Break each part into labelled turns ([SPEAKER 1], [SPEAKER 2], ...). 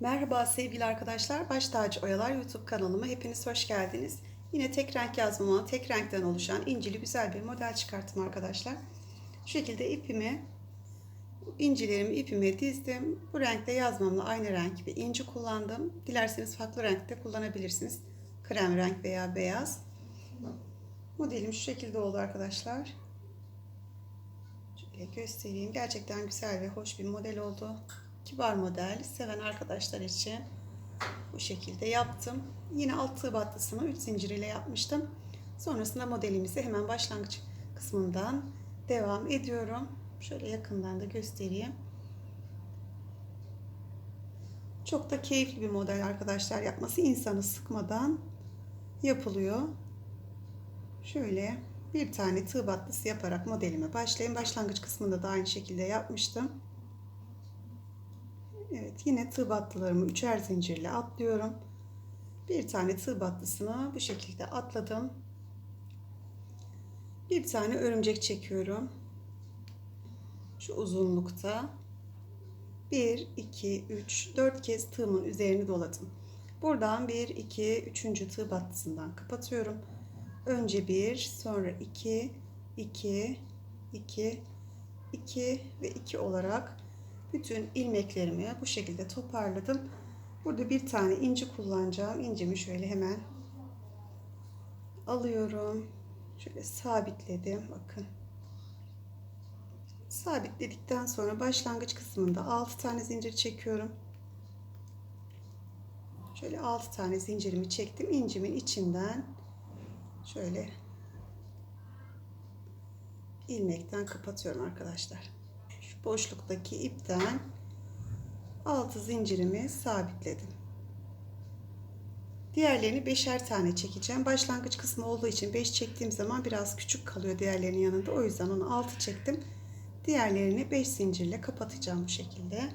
[SPEAKER 1] Merhaba sevgili arkadaşlar. Baş Tacı Oyalar YouTube kanalıma hepiniz hoş geldiniz. Yine tek renk yazmama, tek renkten oluşan incili güzel bir model çıkarttım arkadaşlar. Şu şekilde ipimi, incilerimi ipime dizdim. Bu renkte yazmamla aynı renk bir inci kullandım. Dilerseniz farklı renkte kullanabilirsiniz. Krem renk veya beyaz. Modelim şu şekilde oldu arkadaşlar. Şöyle göstereyim. Gerçekten güzel ve hoş bir model oldu. Kibar model. Seven arkadaşlar için bu şekilde yaptım. Yine alt tığ battısını 3 zincir ile yapmıştım. Sonrasında modelimizi hemen başlangıç kısmından devam ediyorum. Şöyle yakından da göstereyim. Çok da keyifli bir model arkadaşlar yapması. insanı sıkmadan yapılıyor. Şöyle bir tane tığ battısı yaparak modelime başlayayım. Başlangıç kısmında da aynı şekilde yapmıştım. Evet yine tığ battılarımı üçer zincirle atlıyorum. Bir tane tığ battısını bu şekilde atladım. Bir tane örümcek çekiyorum. Şu uzunlukta. 1, 2, 3, 4 kez tığımın üzerini doladım. Buradan 1, 2, 3. tığ battısından kapatıyorum. Önce 1, sonra 2, 2, 2, 2 ve 2 olarak bütün ilmeklerimi bu şekilde toparladım. Burada bir tane inci kullanacağım. İncimi şöyle hemen alıyorum. Şöyle sabitledim. Bakın. Sabitledikten sonra başlangıç kısmında 6 tane zincir çekiyorum. Şöyle 6 tane zincirimi çektim. İncimin içinden şöyle ilmekten kapatıyorum arkadaşlar. Boşluktaki ipten 6 zincirimi sabitledim. Diğerlerini beşer tane çekeceğim. Başlangıç kısmı olduğu için 5 çektiğim zaman biraz küçük kalıyor diğerlerinin yanında. O yüzden onu 6 çektim. Diğerlerini 5 zincirle kapatacağım bu şekilde.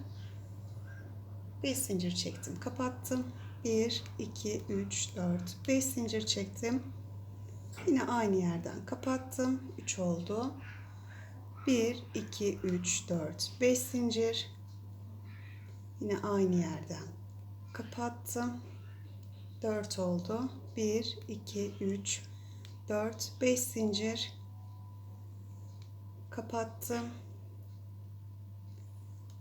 [SPEAKER 1] 5 zincir çektim, kapattım. 1 2 3 4 5 zincir çektim. Yine aynı yerden kapattım. 3 oldu. 1 2 3 4 5 zincir. Yine aynı yerden kapattım. 4 oldu. 1 2 3 4 5 zincir kapattım.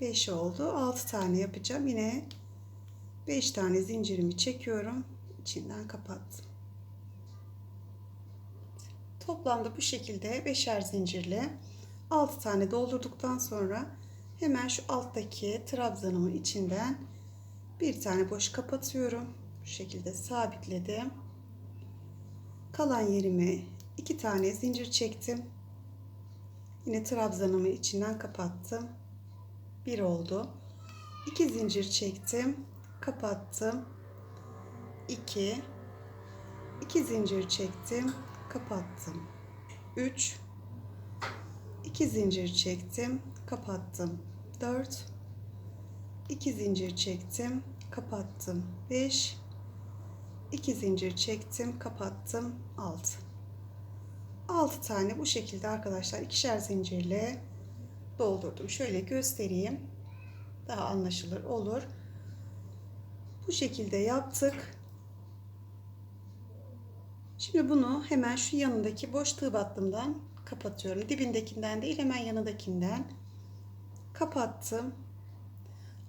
[SPEAKER 1] 5 oldu. 6 tane yapacağım. Yine 5 tane zincirimi çekiyorum. İçinden kapattım. Toplamda bu şekilde beşer zincirle 6 tane doldurduktan sonra hemen şu alttaki trabzanımın içinden bir tane boş kapatıyorum. Bu şekilde sabitledim. Kalan yerime iki tane zincir çektim. Yine trabzanımı içinden kapattım. Bir oldu. İki zincir çektim. Kapattım. İki. İki zincir çektim. Kapattım. Üç. İki zincir çektim. Kapattım. Dört. İki zincir çektim. Kapattım. Beş. İki zincir çektim. Kapattım. Altı. 6 tane bu şekilde arkadaşlar ikişer zincirle doldurdum. Şöyle göstereyim. Daha anlaşılır olur. Bu şekilde yaptık. Şimdi bunu hemen şu yanındaki boş tığ battımdan kapatıyorum. Dibindekinden değil hemen yanındakinden kapattım.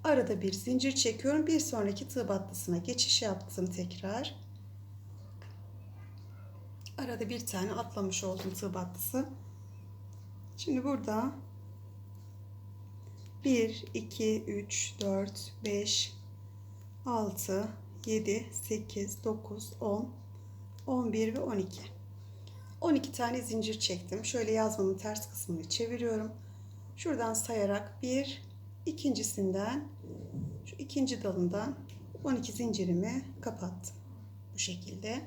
[SPEAKER 1] Arada bir zincir çekiyorum. Bir sonraki tığ battısına geçiş yaptım tekrar. Arada bir tane atlamış oldum tığ battısı. Şimdi burada 1, 2, 3, 4, 5, 6, 7, 8, 9, 10, 11 ve 12. 12 tane zincir çektim. Şöyle yazmamın ters kısmını çeviriyorum. Şuradan sayarak bir, ikincisinden şu ikinci dalından 12 zincirimi kapattım. Bu şekilde.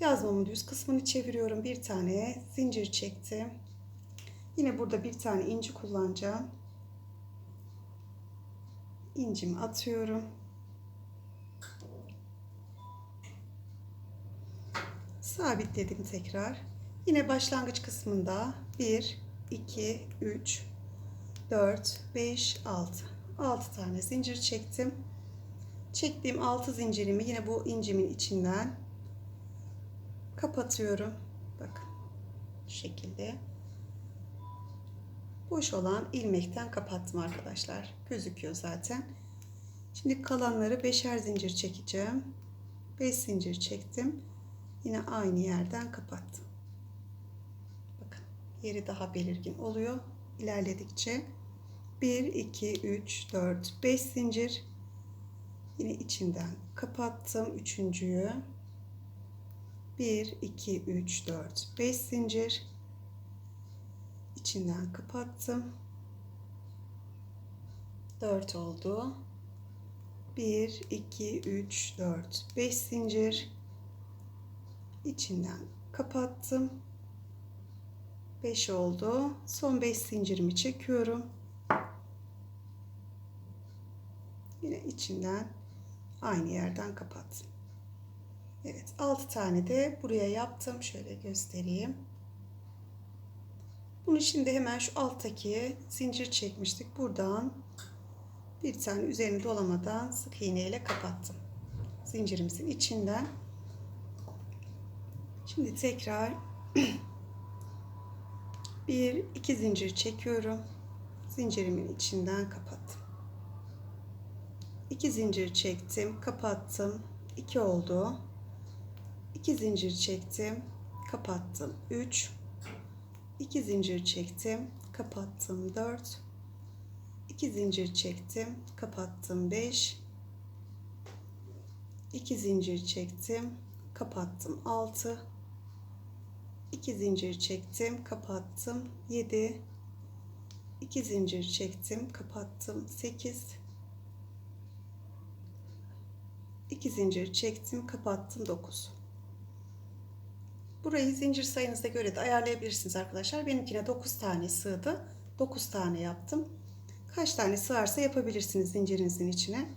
[SPEAKER 1] Yazmamın düz kısmını çeviriyorum. Bir tane zincir çektim. Yine burada bir tane inci kullanacağım. İncimi atıyorum. Sabitledim tekrar. Yine başlangıç kısmında 1, 2, 3, 4, 5, 6. 6 tane zincir çektim. Çektiğim 6 zincirimi yine bu incimin içinden kapatıyorum. Bakın şu şekilde. Boş olan ilmekten kapattım arkadaşlar. Gözüküyor zaten. Şimdi kalanları beşer zincir çekeceğim. 5 zincir çektim. Yine aynı yerden kapattım. Bakın yeri daha belirgin oluyor. İlerledikçe 1, 2, 3, 4, 5 zincir. Yine içinden kapattım. Üçüncüyü. 1, 2, 3, 4, 5 zincir. İçinden kapattım. 4 oldu. 1, 2, 3, 4, 5 zincir. İçinden kapattım. 5 oldu. Son 5 zincirimi çekiyorum. Yine içinden aynı yerden kapattım. Evet 6 tane de buraya yaptım. Şöyle göstereyim. Bunu şimdi hemen şu alttaki zincir çekmiştik. Buradan bir tane üzerini dolamadan sık iğne ile kapattım. Zincirimizin içinden. Şimdi tekrar bir iki zincir çekiyorum. Zincirimin içinden kapattım. İki zincir çektim, kapattım. 2 oldu. 2 zincir çektim, kapattım. 3 2 zincir çektim, kapattım. 4 2 zincir çektim, kapattım. 5 2 zincir çektim, kapattım. 6 2 zincir çektim, kapattım. 7 2 zincir çektim, kapattım. 8 2 zincir çektim, kapattım 9. Burayı zincir sayınıza göre de ayarlayabilirsiniz arkadaşlar. Benimkine 9 tane sığdı. 9 tane yaptım. Kaç tane sığarsa yapabilirsiniz zincirinizin içine.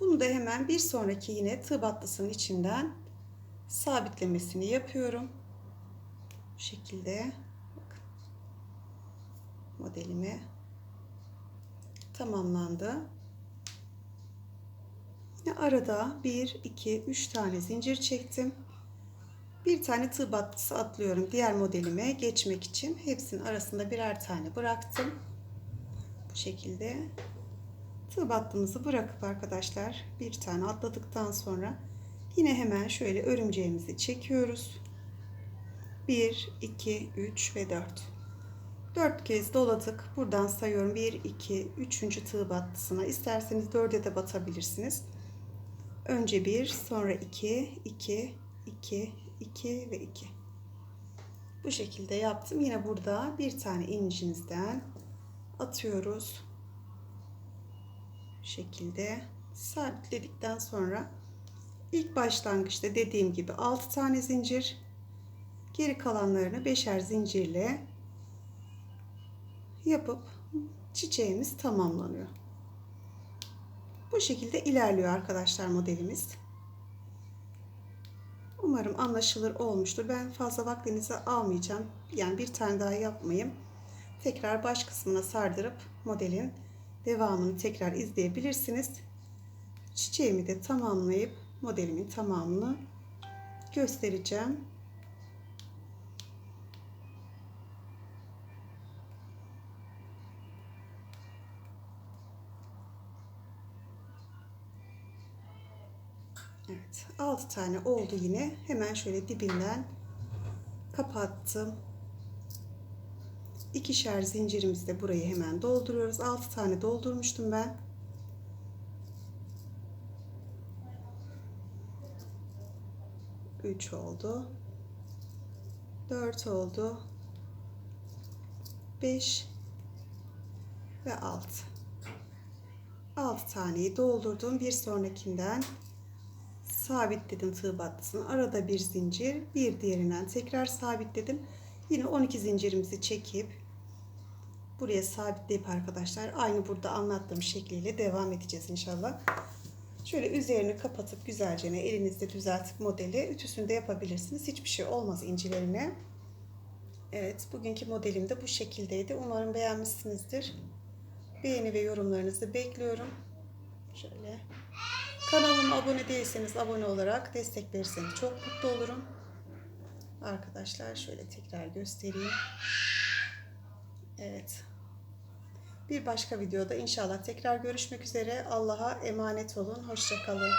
[SPEAKER 1] Bunu da hemen bir sonraki yine tığ battısının içinden sabitlemesini yapıyorum. Bu şekilde bakın. modelimi tamamlandı. Arada 1, 2, 3 tane zincir çektim. Bir tane tığ battısı atlıyorum diğer modelime geçmek için. Hepsinin arasında birer tane bıraktım. Bu şekilde tığ battığımızı bırakıp arkadaşlar bir tane atladıktan sonra yine hemen şöyle örümceğimizi çekiyoruz. 1, 2, 3 ve 4. 4 kez doladık. Buradan sayıyorum. 1, 2, 3. tığ battısına. İsterseniz 4'e de batabilirsiniz. Önce 1, sonra 2, 2, 2, 2 ve 2. Bu şekilde yaptım. Yine burada bir tane incinizden atıyoruz. Bu şekilde sabitledikten sonra ilk başlangıçta dediğim gibi 6 tane zincir geri kalanlarını beşer zincirle yapıp çiçeğimiz tamamlanıyor. Bu şekilde ilerliyor arkadaşlar modelimiz. Umarım anlaşılır olmuştur. Ben fazla vaktinizi almayacağım. Yani bir tane daha yapmayayım. Tekrar baş kısmına sardırıp modelin devamını tekrar izleyebilirsiniz. Çiçeğimi de tamamlayıp modelimin tamamını göstereceğim. Evet 6 tane oldu yine. Hemen şöyle dibinden kapattım. İkişer zincirimizi de burayı hemen dolduruyoruz. 6 tane doldurmuştum ben. Üç oldu. Dört oldu. Beş ve altı. Altı taneyi doldurdum. Bir sonrakinden sabitledim tığ battısını. Arada bir zincir, bir diğerinden tekrar sabitledim. Yine 12 zincirimizi çekip buraya sabitleyip arkadaşlar aynı burada anlattığım şekliyle devam edeceğiz inşallah. Şöyle üzerini kapatıp güzelce elinizde düzeltip modeli ütüsünde yapabilirsiniz. Hiçbir şey olmaz incilerine. Evet bugünkü modelim de bu şekildeydi. Umarım beğenmişsinizdir. Beğeni ve yorumlarınızı bekliyorum. Şöyle. Kanalıma abone değilseniz abone olarak destek verirseniz çok mutlu olurum. Arkadaşlar şöyle tekrar göstereyim. Evet. Bir başka videoda inşallah tekrar görüşmek üzere. Allah'a emanet olun. Hoşçakalın.